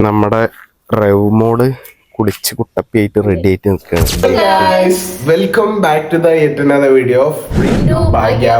നമ്മുടെ റെവ്മോട് കുളിച്ച് കുട്ടപ്പിയായിട്ട് റെഡി ആയിട്ട് നിൽക്കുകയാണ്. Welcome back to video Bhagya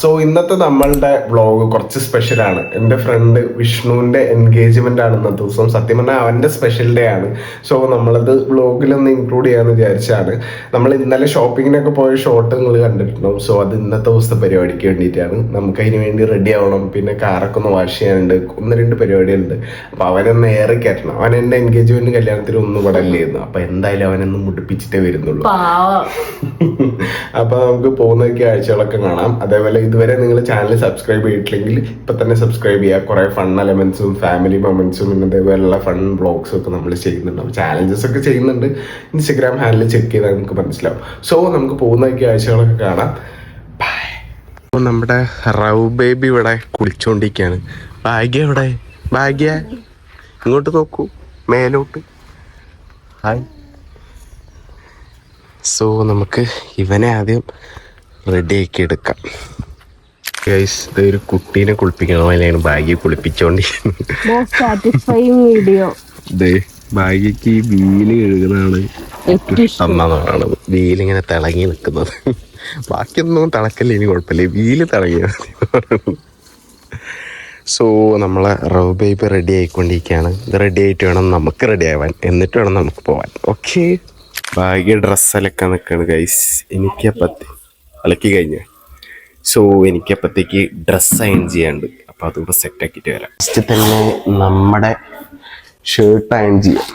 so ഇന്നത്തെ നമ്മളുടെ വ്ളോഗ് കുറച്ച് സ്പെഷ്യൽ ആണ്. എന്റെ ഫ്രണ്ട് വിഷ്ണുവിന്റെ എൻഗേജ്മെന്റ് ആണ് ഇന്നത്തെ ദിവസം. സത്യം പറഞ്ഞാൽ അവന്റെ സ്പെഷ്യൽ ഡേ ആണ്. സോ നമ്മളത് വ്ളോഗിലൊന്ന് ഇൻക്ലൂഡ് ചെയ്യാന്ന് വിചാരിച്ചാണ്. നമ്മൾ ഇന്നലെ ഷോപ്പിങ്ങിനൊക്കെ പോയ ഷോട്ട് നിങ്ങൾ കണ്ടിട്ടുണ്ടാവും. സോ അത് ഇന്നത്തെ ദിവസത്തെ പരിപാടിക്ക് വേണ്ടിയിട്ടാണ്. നമുക്ക് അതിന് വേണ്ടി റെഡി ആവണം. പിന്നെ കാറൊക്കെ ഒന്ന് വാഷ് ചെയ്യാനുണ്ട്. ഒന്ന് രണ്ട് പരിപാടികളുണ്ട്. അപ്പൊ അവനൊന്ന് ഏറെ കയറ്റണം അവൻ എന്റെ എൻഗേജ്മെന്റ് കല്യാണത്തിൽ ഒന്നും ഇവിടെ അല്ലായിരുന്നു അപ്പൊ എന്തായാലും അവനൊന്നും മുടിപ്പിച്ചിട്ടേ വരുന്നുള്ളൂ. അപ്പൊ നമുക്ക് പോകുന്ന ആഴ്ചകളൊക്കെ കാണാം. അതേപോലെ ഇതുവരെ നിങ്ങൾ ചാനൽ സബ്സ്ക്രൈബ് ചെയ്തിട്ടില്ലെങ്കിൽ ഇപ്പൊ തന്നെ സബ്സ്ക്രൈബ് ചെയ്യുക. കുറെ ഫൺ എലമെന്റ്സും ഫാമിലി മൊമെന്റ്സും പിന്നെ അതേപോലെയുള്ള ഫൺ ബ്ലോഗ്സും ഒക്കെ നമ്മൾ ചെയ്യുന്നുണ്ട്. ചാലഞ്ചസ് ഒക്കെ ചെയ്യുന്നുണ്ട്. ഇൻസ്റ്റഗ്രാം ഹാൻഡിൽ ചെക്ക് ചെയ്താൽ നമുക്ക് മനസ്സിലാവും. സോ നമുക്ക് പോകുന്ന ആഴ്ചകളൊക്കെ കാണാം. നമ്മുടെ റവ് ബേബി ഇവിടെ കുളിച്ചോണ്ടിരിക്കാണ് ഭാഗ്യ ഇവിടെ. ഭാഗ്യ ഇങ്ങോട്ട് നോക്കൂ. മേലോട്ട്. ഹായ് സോ നമുക്ക് ഇവനെ ആദ്യം റെഡി ആക്കി എടുക്കാം. ഗൈസ് ഇത് ഒരു കുട്ടീനെ കുളിപ്പിക്കണ. അല്ലെങ്കിൽ ഭാഗ്യ കുളിപ്പിച്ചോണ്ടിരിക്കുന്നത് ഈ വീൽ കഴുകുന്നതാണ് പറയണത് വീലിങ്ങനെ തിളങ്ങി നിൽക്കുന്നത്. ബാക്കിയൊന്നും തിളക്കല്ല ഇനി കുഴപ്പമില്ല. വീൽ തിളങ്ങി സോ നമ്മളെ റവ് ബേബി റെഡി ആയിക്കൊണ്ടിരിക്കുകയാണ്. ഇത് റെഡി ആയിട്ട് വേണം നമുക്ക് റെഡി ആവാൻ. എന്നിട്ട് വേണം നമുക്ക് പോവാൻ. ഓക്കെ ഭാഗ്യ ഡ്രസ്സ് അലക്കാൻ നിൽക്കുകയാണ് ഗൈസ് എനിക്കപ്പത്തി അലക്കി കഴിഞ്ഞു. സോ എനിക്കപ്പത്തേക്ക് ഡ്രസ്സ് അയൺ ചെയ്യാണ്ട് അപ്പോൾ അതുകൂടെ സെറ്റ് ആക്കിയിട്ട് വരാം. ഫസ്റ്റ് തന്നെ നമ്മുടെ ഷേർട്ട് അയൺ ചെയ്യാം.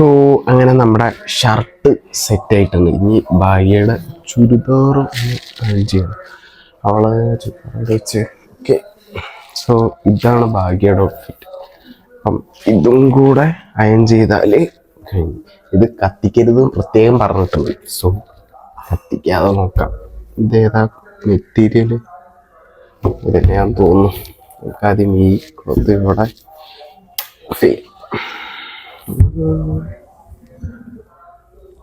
സോ അങ്ങനെ നമ്മുടെ ഷർട്ട് സെറ്റ് ആയിട്ടുണ്ട്. ഇനി ഭാര്യയുടെ ചുരിദാറും അറേഞ്ച് ചെയ്യണം. അവളെ വെച്ച് ഓക്കെ സോ ഇതാണ് ഭാഗ്യയുടെ ഔട്ട്ഫിറ്റ് അപ്പം ഇതും കൂടെ അയൺ ചെയ്താൽ കഴിഞ്ഞു. ഇത് കത്തിക്കരുത് പ്രത്യേകം പറഞ്ഞിട്ടുണ്ട്. സോ കത്തിക്കാതെ നോക്കാം. ഇതേതാ മെറ്റീരിയൽ ഞാൻ തോന്നുന്നു. നമുക്ക് ആദ്യം ഈ ക്ലോത്ത് ഇവിടെ ഫിൽ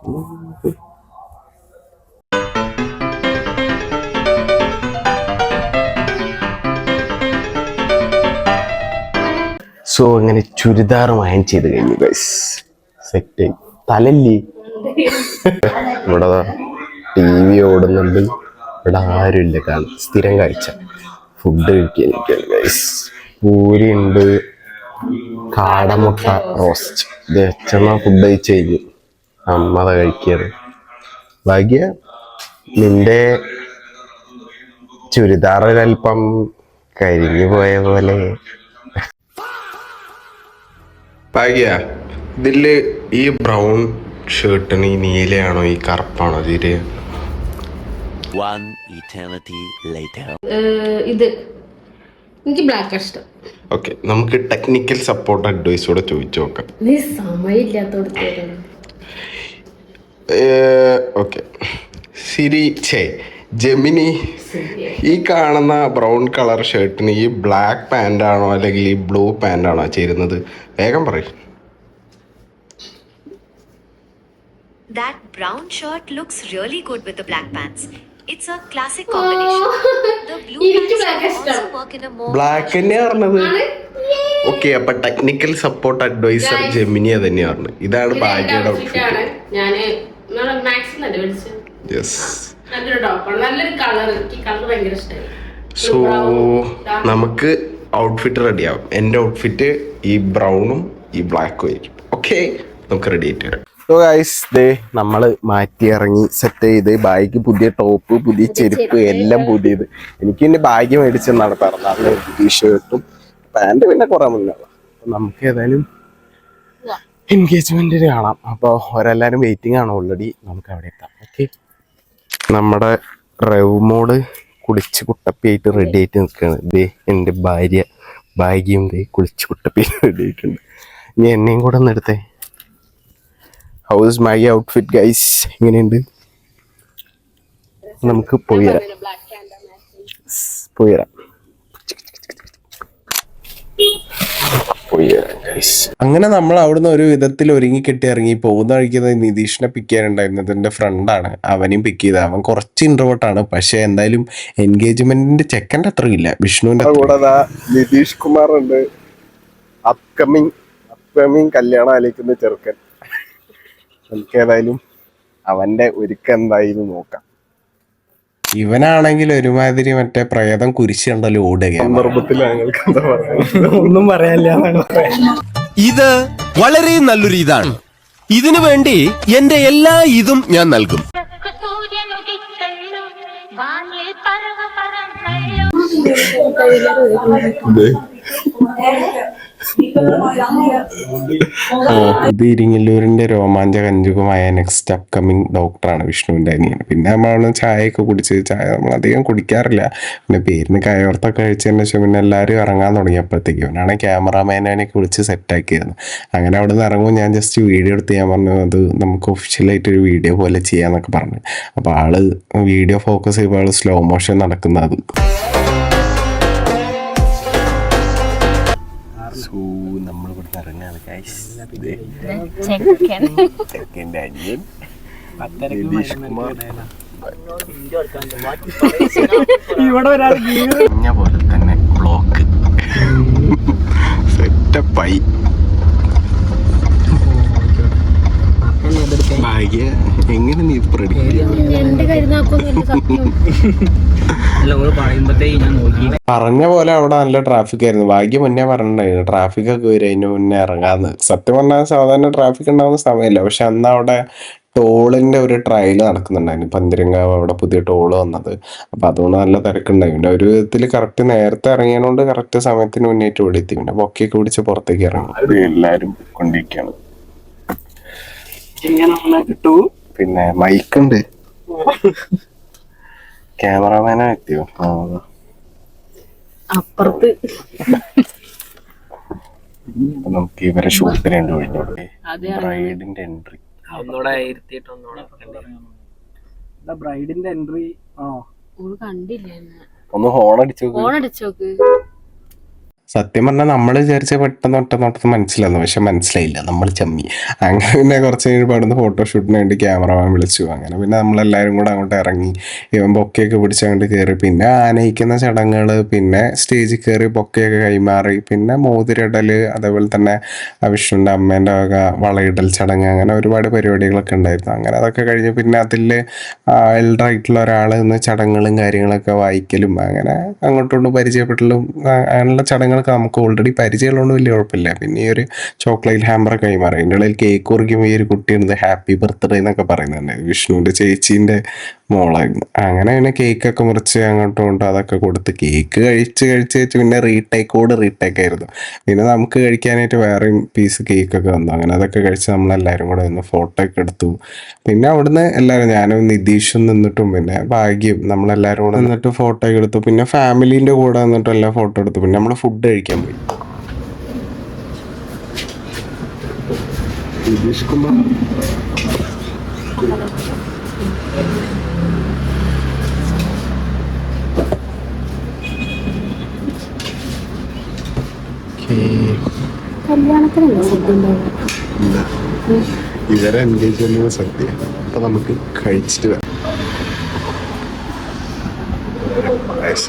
സോ അങ്ങനെ ചുരിദാർ വാങ്ങി ചെയ്ത് കഴിഞ്ഞു ഗൈസ് സെറ്റ് തലല്ലേ. ഇവിടെ ടി വി ഓടുന്നുണ്ട്. ഇവിടെ ആരുമില്ല കാണും. സ്ഥിരം കാഴ്ച. ഫുഡ് കഴിക്കാൻ ഗൈസ് പൂരി ഉണ്ട് കാടമുട്ട റോസ്റ്റ് ഇത് അച്ഛമ്മ ഫുഡ് കഴിച്ച് കഴിഞ്ഞു. അമ്മ അത് കഴിക്കരുത് ഭാഗ്യ നിന്റെ ചുരിദാറൊരൽപ്പം കരിഞ്ഞു പോയ പോലെ ഭാഗ്യ ഇതിൽ ഈ ബ്രൗൺ ഷർട്ടിന് ഈ നീലയാണോ ഈ കറുപ്പാണോ ഇതിൽ One eternity later. ഇത്. എനിക്ക് ബ്ലാക്ക് ഇഷ്ടം. ഓക്കെ നമുക്ക് ടെക്നിക്കൽ സപ്പോർട്ട് അഡ്വൈസ് കൂടെ ചോദിച്ചു നോക്കാം. നീ സമയമില്ലാത്തോടത്ത് ഓക്കെ. സിരി ഛേ ജെമിനി ഈ കാണുന്ന ബ്രൗൺ കളർ ഷർട്ടിന് ഈ ബ്ലാക്ക് പാന്റാണോ ആണോ അല്ലെങ്കിൽ ഈ ബ്ലൂ പാന്റാണോ ആണോ ചേരുന്നത്? വേഗം പറയും. That brown shirt looks really good with the black pants. It's a classic combination. The blue pants also work in a more Black തന്നെയാ പറഞ്ഞത്. ഓക്കെ അപ്പൊ ടെക്നിക്കൽ സപ്പോർട്ട് അഡ്വൈസർ ജെമിനിയ തന്നെയാണ് ഇതാണ് ഭാഗ്യയുടെ ഔട്ട്ഫിറ്റ് യെസ് സോ നമുക്ക് ഔട്ട്ഫിറ്റ് റെഡിയാവും എന്റെ ഔട്ട്ഫിറ്റ് ഈ ബ്രൗണും ഈ ബ്ലാക്കും ആയിരിക്കും. ഓക്കെ നമുക്ക് റെഡി ആയിട്ട് വരാം. സോ ഗൈസ് ദേ നമ്മൾ മാറ്റി ഇറങ്ങി സെറ്റ് ചെയ്ത് ബാഗ് പുതിയ ടോപ്പ് പുതിയ ചെരുപ്പ് എല്ലാം പുതിയത്. എനിക്ക് പിന്നെ ബാഗ് മേടിച്ച് നടത്താറുണ്ട് അന്ന് പുതിയ ഷർട്ടും പാന്റ് പിന്നെ കുറെ മുന്നേ നമുക്ക് ഏതായാലും എൻഗേജ്മെന്റിന് കാണാം. അപ്പോൾ അവരെല്ലാവരും വെയിറ്റിംഗ് ആണ് ഓൾറെഡി നമുക്ക് അവിടെ എത്താം. ഓക്കെ നമ്മുടെ റെവ്മോട് കുളിച്ച് കുട്ടപ്പിയായിട്ട് റെഡി ആയിട്ട് നിൽക്കുകയാണ്. ദേ എന്റെ ഭാര്യ ഭാഗ്യം ദേ കുളിച്ച് കുട്ടപ്പിയായിട്ട് റെഡി ആയിട്ടുണ്ട്. ഇനി എന്നെയും കൂടെ ഒന്ന് എടുത്തേ. ഹൗസ് മൈ ഔട്ട്ഫിറ്റ് ഗൈസ് ഇങ്ങനെയുണ്ട്. നമുക്ക് പോയി പോയി പോയി. അങ്ങനെ നമ്മൾ അവിടുന്ന് ഒരു വിധത്തിൽ ഒരുങ്ങി കെട്ടി ഇറങ്ങി. പോകുന്ന വഴിക്കുന്നത് നിതീഷിനെ പിക്ക് ചെയ്യാനുണ്ടായിരുന്നത് ഇതിന്റെ ഫ്രണ്ടാണ് അവനെയും പിക്ക് ചെയ്ത്. അവൻ കുറച്ച് ഇൻട്രോട്ടാണ് പക്ഷെ എന്തായാലും എൻഗേജ്മെന്റിന്റെ ചെക്കന്റെ അത്ര ഇല്ല. വിഷ്ണുവിന്റെ കൂടെ നിതീഷ് കുമാർ ഉണ്ട് അപ്കമിങ് അപ്കമിങ് കല്യാണം ആലോചിക്കുന്ന ചെറുക്കൻ. നമുക്ക് ഏതായാലും അവന്റെ ഒരുക്കം എന്തായാലും നോക്കാം. ഇവനാണെങ്കിൽ ഒരുമാതിരി മറ്റേ പ്രേതം കുരിശുണ്ടല്ലോ ഓടുകയാണ് ഒന്നും പറയാനില്ല ഇത് വളരെ നല്ലൊരു ഇതാണ്. ഇതിനു വേണ്ടി എന്റെ എല്ലാ ഇതും ഞാൻ നൽകും. ഇരിങ്ങല്ലൂരിന്റെ രോമാഞ്ച കഞ്ചുകമായ നെക്സ്റ്റ് അപ്കമിങ് ഡോക്ടറാണ് വിഷ്ണുവിന്റെ അനിയൻ. പിന്നെ നമ്മൾ ചായയൊക്കെ കുടിച്ച് ചായ നമ്മൾ അധികം കുടിക്കാറില്ല. പിന്നെ പേരിന് കയോർത്തൊക്കെ കഴിച്ചതിന് ശേഷം പിന്നെ എല്ലാവരും ഇറങ്ങാൻ തുടങ്ങിയപ്പോഴത്തേക്ക് അവനാണ് ക്യാമറാമാനൊക്കെ വിളിച്ച് സെറ്റാക്കിയത് അങ്ങനെ അവിടെ നിന്ന് ഇറങ്ങുമ്പോൾ ഞാൻ ജസ്റ്റ് വീഡിയോ എടുത്ത് ഞാൻ പറഞ്ഞു അത് നമുക്ക് ഒഫീഷ്യലായിട്ട് ഒരു വീഡിയോ പോലെ ചെയ്യാന്നൊക്കെ പറഞ്ഞു. അപ്പോൾ ആൾ വീഡിയോ ഫോക്കസ് ചെയ്യുമ്പോൾ ആൾ സ്ലോ മോഷൻ നടക്കുന്നത്. സോ നമ്മൾ ഇവിടുന്ന് ഇറങ്ങാണ് ചെക്കന്റെ അനിയൻ. നിതീഷ് കുമാർ. ഇവിടെ ഒരാൾ പറഞ്ഞ പോലെ തന്നെ ബ്ലോക്ക് സെറ്റപ്പായി ഭാഗ്യ എങ്ങനെ നീ പ്രഡിക്റ്റ് അല്ല പറഞ്ഞ പോലെ അവിടെ നല്ല ട്രാഫിക് ആയിരുന്നു. ഭാഗ്യം മുന്നേ പറഞ്ഞിട്ടുണ്ടായിരുന്നു. ട്രാഫിക് ഒക്കെ വരും അതിന് മുന്നേ ഇറങ്ങാന്ന്. സത്യം പറഞ്ഞാൽ സാധാരണ ട്രാഫിക് ഉണ്ടാകുന്ന സമയമല്ല. പക്ഷെ അന്ന് അവിടെ ടോളിന്റെ ഒരു ട്രയൽ നടക്കുന്നുണ്ടായിരുന്നു. പന്തിരങ്കാവ് അവിടെ പുതിയ ടോൾ വന്നത്? അപ്പൊ അതുകൊണ്ട് നല്ല തിരക്കുണ്ടായി. പിന്നെ ഒരു വിധത്തിൽ കറക്റ്റ് നേരത്തെ ഇറങ്ങിയതുകൊണ്ട് കറക്റ്റ് സമയത്തിന് മുന്നേറ്റ് ഓടി എത്തി. പിന്നെ ബൊക്കെയൊക്കെ പിടിച്ച് പുറത്തേക്ക് ഇറങ്ങി. എല്ലാരും കൊണ്ടിരിക്കുകയാണ്. പിന്നെ മൈക്കുണ്ട് ക്യാമറമാനെ എത്തിയോ ആ അപ്പുറത്ത്. അപ്പൊ നമുക്ക് ഇവരെ ഷൂട്ടിനുണ്ട് കഴിഞ്ഞോട്ടെ അതെ, ബ്രൈഡിന്റെ എൻട്രി ഒന്നുകൂടെ ഇരുത്തിയിട്ട് ഒന്നുകൂടെ ബ്രൈഡിന്റെ എൻട്രി ആ. കണ്ടില്ല. ഒന്ന് ഹോൺ അടിച്ചു ഹോൺ അടിച്ചോക്ക് സത്യം പറഞ്ഞാൽ നമ്മൾ വിചാരിച്ച പെട്ടെന്ന് ഒറ്റ നോട്ടത്ത് മനസ്സിലായിരുന്നു. പക്ഷെ മനസ്സിലായില്ല. നമ്മൾ ചമ്മി. അങ്ങനെ പിന്നെ കുറച്ച് കഴിഞ്ഞപ്പോൾ അവിടുന്ന് ഫോട്ടോഷൂട്ടിന് വേണ്ടി ക്യാമറമാൻ വിളിച്ചു. അങ്ങനെ പിന്നെ നമ്മളെല്ലാവരും കൂടെ അങ്ങോട്ട് ഇറങ്ങി. ഇവൻ ബൊക്കെയൊക്കെ പിടിച്ച് അങ്ങോട്ട് കയറി പിന്നെ ആനയിക്കുന്ന ചടങ്ങുകൾ പിന്നെ സ്റ്റേജിൽ കയറി ബൊക്കെയൊക്കെ കൈമാറി. പിന്നെ മോതിരിടൽ അതേപോലെ തന്നെ വിഷ്ണുവിന്റെ അമ്മേന്റെ വക വളയിടൽ ചടങ്ങ് അങ്ങനെ ഒരുപാട് പരിപാടികളൊക്കെ ഉണ്ടായിരുന്നു. അങ്ങനെ അതൊക്കെ കഴിഞ്ഞ് പിന്നെ അതിൽ എൽഡർ ആയിട്ടുള്ള ഒരാൾ നിന്ന് ചടങ്ങുകളും കാര്യങ്ങളൊക്കെ വായിക്കലും അങ്ങനെ അങ്ങോട്ടും പരിചയപ്പെട്ടലും അങ്ങനെയുള്ള ആ, ചടങ്ങുകളൊക്കെ നമുക്ക് ഓൾറെഡി പരിചയമുള്ളതുകൊണ്ട് വലിയ കുഴപ്പമില്ല. പിന്നെ ഈ ഒരു ചോക്ലേറ്റ് ഹാമ്പർ കൈമാറി അതിന്റെ ഇടയിൽ കേക്ക് കുറിക്കുമ്പോൾ ഈ ഒരു കുട്ടിയുണ്ട് ഹാപ്പി ബർത്ത്ഡേ എന്നൊക്കെ പറയുന്നുണ്ട് വിഷ്ണുവിന്റെ ചേച്ചീന്റെ മോളായിരുന്നു. അങ്ങനെ പിന്നെ കേക്കൊക്കെ മുറിച്ച് അങ്ങോട്ടും ഇങ്ങോട്ടും അതൊക്കെ കൊടുത്ത് കേക്ക് കഴിച്ച് കഴിച്ച് കഴിച്ച് പിന്നെ റീടേക്കോട് റീടേക്ക് ആയിരുന്നു. പിന്നെ നമുക്ക് കഴിക്കാനായിട്ട് വേറെയും പീസ് കേക്കൊക്കെ വന്നു. അങ്ങനെ അതൊക്കെ കഴിച്ച് നമ്മളെല്ലാവരും കൂടെ ഒന്ന് ഫോട്ടോ ഒക്കെ എടുത്തു. പിന്നെ അവിടുന്ന് എല്ലാവരും ഞാനും നിതീഷും നിന്നിട്ടും പിന്നെ ഭാഗ്യം നമ്മളെല്ലാവരും കൂടെ നിന്നിട്ട് ഫോട്ടോ ഒക്കെ എടുത്തു. പിന്നെ ഫാമിലീന്റെ കൂടെ നിന്നിട്ടും എല്ലാം ഫോട്ടോ എടുത്തു. പിന്നെ നമ്മൾ ഫുഡ് കഴിക്കാൻ പോയി. നിതീഷ് കുമാർ. ഇവരെ എൻഗേജ് ചെയ്യുന്നത് സത്യം അപ്പൊ നമുക്ക് കഴിച്ചിട്ട് വരാം. Nice.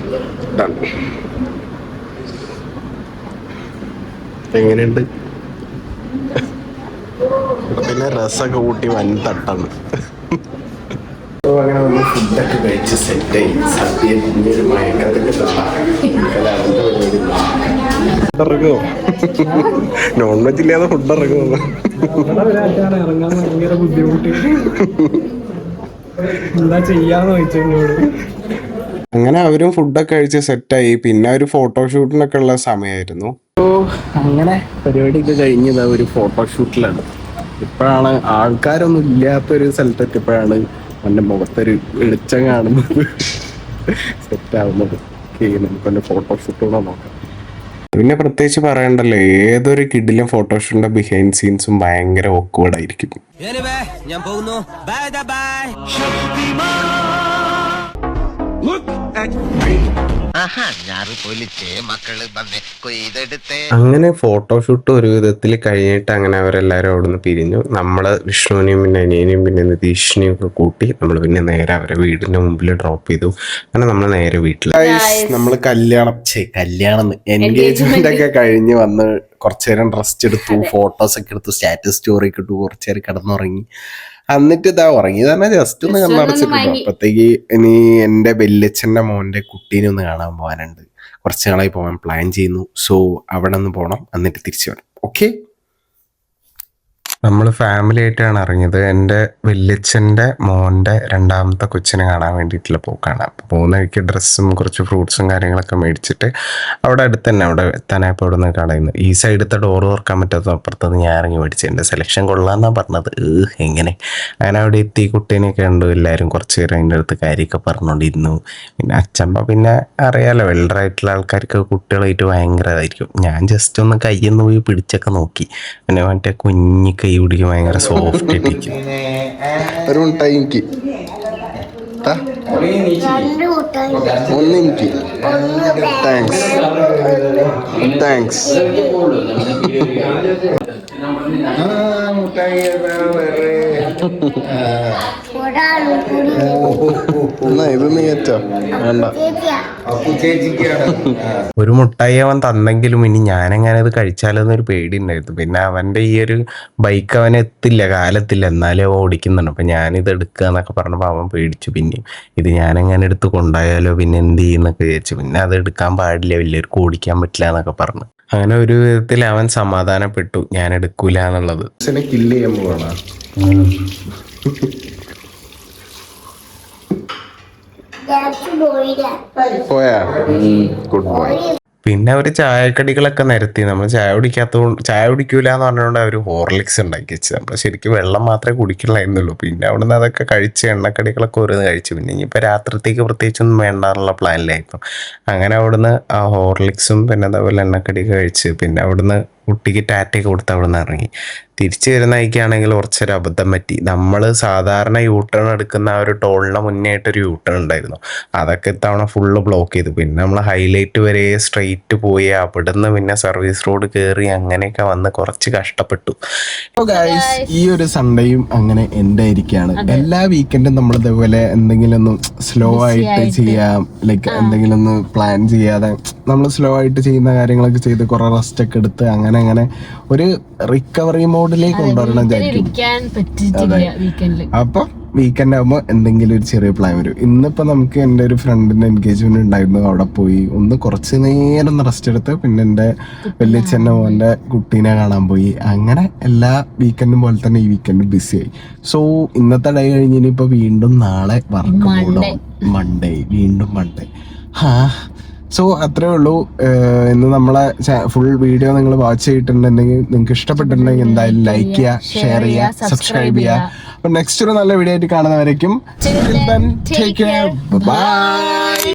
എങ്ങനെയുണ്ട്? പിന്നെ രസമൊക്കെ കൂട്ടി വൻ തട്ടാണ്. അങ്ങനെ നമ്മൾ ഫുഡൊക്കെ കഴിച്ച് സെറ്റായി സദ്യ പിന്നീട് മയക്കത്തൊക്കെ ഇറങ്ങുമോ നോൺ വെജ് ഇല്ലാതെ ഫുഡ് ഇറങ്ങോ ഇറങ്ങാൻ ഭയങ്കര ബുദ്ധിമുട്ട്. എന്താ ചെയ്യാന്ന് ചോദിച്ചോട് അങ്ങനെ അവരും ഫുഡൊക്കെ കഴിച്ച് സെറ്റായി. പിന്നെ ഒരു ഫോട്ടോഷൂട്ടിനൊക്കെ ഉള്ള സമയമായിരുന്നു അങ്ങനെ പരിപാടിയൊക്കെ കഴിഞ്ഞത് ഒരു ഫോട്ടോഷൂട്ടിലാണ്. ഇപ്പോഴാണ് ആൾക്കാരൊന്നും ഇല്ലാത്തൊരു സ്ഥലത്ത് എത്തിയപ്പോഴാണ് എന്റെ മുഖത്തൊരു വെളിച്ചം കാണുന്നത്. സെറ്റാവുന്നത്. നമുക്ക് എന്റെ ഫോട്ടോഷൂട്ടൂടെ നോക്കാം. പിന്നെ പ്രത്യേകിച്ച് പറയണ്ടല്ലോ ഏതൊരു കിഡിലും ഫോട്ടോഷൂട്ടിന്റെ ബിഹൈൻഡ് സീൻസും ഭയങ്കര ഓക്വേർഡ് ആയിരിക്കും. ഞാൻ പോകുന്നു. ബൈ ബൈ അങ്ങനെ ഫോട്ടോഷൂട്ട് ഒരു വിധത്തിൽ കഴിഞ്ഞിട്ട് അങ്ങനെ അവരെല്ലാവരും അവിടുന്ന് പിരിഞ്ഞു. നമ്മൾ വിഷ്ണുവിനെയും പിന്നെ അനിയനെയും പിന്നെ നിതീഷിനെയും ഒക്കെ കൂട്ടി നമ്മൾ പിന്നെ നേരെ അവരെ വീടിന്റെ മുമ്പിൽ ഡ്രോപ്പ് ചെയ്തു. അങ്ങനെ നമ്മൾ നേരെ വീട്ടിൽ നമ്മൾ കല്യാണം കല്യാണം എൻഗേജ്മെന്റ് ഒക്കെ കഴിഞ്ഞ് വന്ന് കുറച്ചു നേരം റെസ്റ്റ് എടുത്തു ഫോട്ടോസ് ഒക്കെ എടുത്തു സ്റ്റാറ്റസ് സ്റ്റോറി ഒക്കെ ഇട്ടു കുറച്ചു നേരം കിടന്നുറങ്ങി. എന്നിട്ട് ഇതാ ഉറങ്ങി. തന്നെ ജസ്റ്റ് ഒന്ന് കണ്ണടച്ചിട്ടുണ്ട്. അപ്പത്തേക്ക് ഇനി എന്റെ വല്യച്ഛന്റെ മോന്റെ കുട്ടീനെ ഒന്ന് കാണാൻ പോകാനുണ്ട്. കുറച്ച് നാളായി പോകാൻ പ്ലാൻ ചെയ്യുന്നു. സോ അവിടെ ഒന്ന് പോകണം എന്നിട്ട് തിരിച്ചു വരാം. ഓക്കെ നമ്മൾ ഫാമിലി ആയിട്ടാണ് ഇറങ്ങിയത്. എന്റെ വല്യച്ഛന്റെ മോന്റെ രണ്ടാമത്തെ കൊച്ചിനെ കാണാൻ വേണ്ടിയിട്ടുള്ള പോക്കാണ്. അപ്പോൾ പോകുന്ന വഴിക്ക് ഡ്രസ്സും കുറച്ച് ഫ്രൂട്ട്സും കാര്യങ്ങളൊക്കെ മേടിച്ചിട്ട് അവിടെ അടുത്ത് തന്നെ അവിടെ എത്താനായപ്പോൾ അവിടെ നിന്ന് കളയുന്നു ഈ സൈഡത്തെ ഡോർ തുറക്കാൻ പറ്റാത്ത അപ്പുറത്തത് ഞാൻ ഇറങ്ങി മേടിച്ചു. എന്റെ സെലക്ഷൻ കൊള്ളാമെന്നാണ് പറഞ്ഞത്. എങ്ങനെ? അങ്ങനെ അവിടെ എത്തി കുട്ടീനെയൊക്കെ കണ്ടു. എല്ലാവരും കുറച്ച് പേര് അതിന്റെ അടുത്ത് കാര്യമൊക്കെ പറഞ്ഞുകൊണ്ടിരുന്നു. പിന്നെ അച്ഛമ്മ പിന്നെ അറിയാലോ വെൽഡറായിട്ടുള്ള ആൾക്കാർക്ക് കുട്ടികളായിട്ട് ഭയങ്കര ഇതായിരിക്കും. ഞാൻ ജസ്റ്റ് ഒന്ന് കയ്യിൽ നിന്ന് പോയി പിടിച്ചൊക്കെ നോക്കി. പിന്നെ മറ്റേ കുഞ്ഞി കൈ പിടിക്കും ഭയങ്കര സോഫ്റ്റ് ആയിട്ടിരിക്കും ഒരു മിഠായി എനിക്ക് താ. ഒന്ന് എനിക്ക് താങ്ക്സ് താങ്ക്സ് എന്നാ ഇതൊന്ന് കയറ്റോ വേണ്ട. ഒരു മുട്ടായി അവൻ തന്നെങ്കിലും ഇനി ഞാനെങ്ങനെ അത് കഴിച്ചാലോ ഒരു പേടി ഉണ്ടായിരുന്നു പിന്നെ അവന്റെ ഈ ഒരു ബൈക്ക് അവൻ എത്തില്ല കാലത്തില്ല എന്നാലേ അവൻ ഓടിക്കുന്നുണ്ട് അപ്പൊ ഞാനിത് എടുക്കുക എന്നൊക്കെ പറഞ്ഞപ്പോൾ അവൻ പേടിച്ചു. പിന്നെയും ഇത് ഞാനെങ്ങനെ എടുത്ത് കൊണ്ടായാലോ പിന്നെ എന്ത് ചെയ്യുന്നൊക്കെ വിചാരിച്ചു. പിന്നെ അത് എടുക്കാൻ പാടില്ല വലിയവർക്ക് ഓടിക്കാൻ പറ്റില്ല എന്നൊക്കെ പറഞ്ഞു. അങ്ങനെ ഒരു വിധത്തിൽ അവൻ സമാധാനപ്പെട്ടു. ഞാൻ എടുക്കൂല എന്നുള്ളത്. കില്ല് പോയാ? ഗുഡ് ബോയ് പിന്നെ അവർ ചായക്കടികളൊക്കെ നിരത്തി. നമ്മൾ ചായ കുടിക്കാത്തതുകൊണ്ട് ചായ കുടിക്കൂല എന്ന് പറഞ്ഞുകൊണ്ട് അവർ ഹോർലിക്സ് ഉണ്ടാക്കി വെച്ചത് നമ്മൾ ശരിക്കും വെള്ളം മാത്രമേ കുടിക്കുള്ളായിരുന്നുള്ളൂ. പിന്നെ അവിടുന്ന് അതൊക്കെ കഴിച്ച് എണ്ണക്കടികളൊക്കെ ഓരോന്ന് കഴിച്ചു. പിന്നെ ഇനിയിപ്പോൾ രാത്രിത്തേക്ക് പ്രത്യേകിച്ചൊന്നും വേണ്ടാന്നുള്ള പ്ലാനിലായിരുന്നു അങ്ങനെ അവിടുന്ന് ആ ഹോർലിക്സും പിന്നെ അതേപോലെ എണ്ണക്കടിയൊക്കെ കഴിച്ച്. പിന്നെ അവിടുന്ന് കുട്ടിക്ക് ടാറ്റയൊക്കെ കൊടുത്ത് അവിടെ നിന്ന് ഇറങ്ങി. തിരിച്ചു വരുന്ന വഴിക്കാണെങ്കിൽ കുറച്ചൊരു അബദ്ധം പറ്റി. നമ്മൾ സാധാരണ യൂ ടേൺ എടുക്കുന്ന ആ ഒരു ടോളിന് മുന്നേ ആയിട്ടൊരു യൂ ടേൺ ഉണ്ടായിരുന്നു. അതൊക്കെ ഇത്തവണ ഫുള്ള് ബ്ലോക്ക് ചെയ്തു. പിന്നെ നമ്മൾ ഹൈലൈറ്റ് വരെ സ്ട്രെയിറ്റ് പോയി അവിടുന്ന് പിന്നെ സർവീസ് റോഡ് കയറി അങ്ങനെയൊക്കെ വന്ന് കുറച്ച് കഷ്ടപ്പെട്ടു. ഈ ഒരു സൺഡേയും അങ്ങനെ എന്റെ ആയിരിക്കുകയാണ് എല്ലാ വീക്കെൻഡും നമ്മൾ ഇതേപോലെ എന്തെങ്കിലും ഒന്ന് സ്ലോ ആയിട്ട് ചെയ്യാം. ലൈക്ക് എന്തെങ്കിലും ഒന്ന് പ്ലാൻ ചെയ്യാതെ നമ്മൾ സ്ലോ ആയിട്ട് ചെയ്യുന്ന കാര്യങ്ങളൊക്കെ ചെയ്ത് കുറെ റെസ്റ്റ് ഒക്കെ എടുത്ത് അങ്ങനെ അങ്ങനെ ഒരു റിക്കവറി മോഡിലേക്ക് കൊണ്ടുവരണം വിചാരിക്കും. അപ്പൊ വീക്കെൻഡ് ആകുമ്പോൾ എന്തെങ്കിലും ഒരു ചെറിയ പ്ലാൻ വരും. ഇന്നിപ്പോ നമുക്ക് എന്റെ ഒരു ഫ്രണ്ടിന്റെ എൻഗേജ്മെന്റ് ഉണ്ടായിരുന്നു. അവിടെ പോയി ഒന്ന് കുറച്ച് നേരം ഒന്ന് റെസ്റ്റ് എടുത്ത് പിന്നെ എന്റെ വലിയച്ഛന്റെ മോന്റെ കുട്ടീനെ കാണാൻ പോയി. അങ്ങനെ എല്ലാ വീക്കെൻഡും പോലെ തന്നെ ഈ വീക്കെൻഡ് ബിസി ആയി സോ ഇന്നത്തെ ഡേ കഴിഞ്ഞ് ഇനിയിപ്പോൾ വീണ്ടും നാളെ വർക്ക് പോകണം മൺഡേ വീണ്ടും മൺഡേ ഹാ. സോ അത്രേ ഉള്ളൂ. ഇന്ന് നമ്മളെ ഫുൾ വീഡിയോ നിങ്ങൾ വാച്ച് ചെയ്തിട്ടുണ്ടെങ്കിൽ നിങ്ങൾക്ക് ഇഷ്ടപ്പെട്ടിട്ടുണ്ടെങ്കിൽ എന്തായാലും ലൈക്ക് ചെയ്യുക ഷെയർ ചെയ്യുക സബ്സ്ക്രൈബ് ചെയ്യുക. അപ്പൊ നെക്സ്റ്റ് ഒരു നല്ല വീഡിയോ ആയിട്ട് കാണുന്നവരേക്കും. ബൈ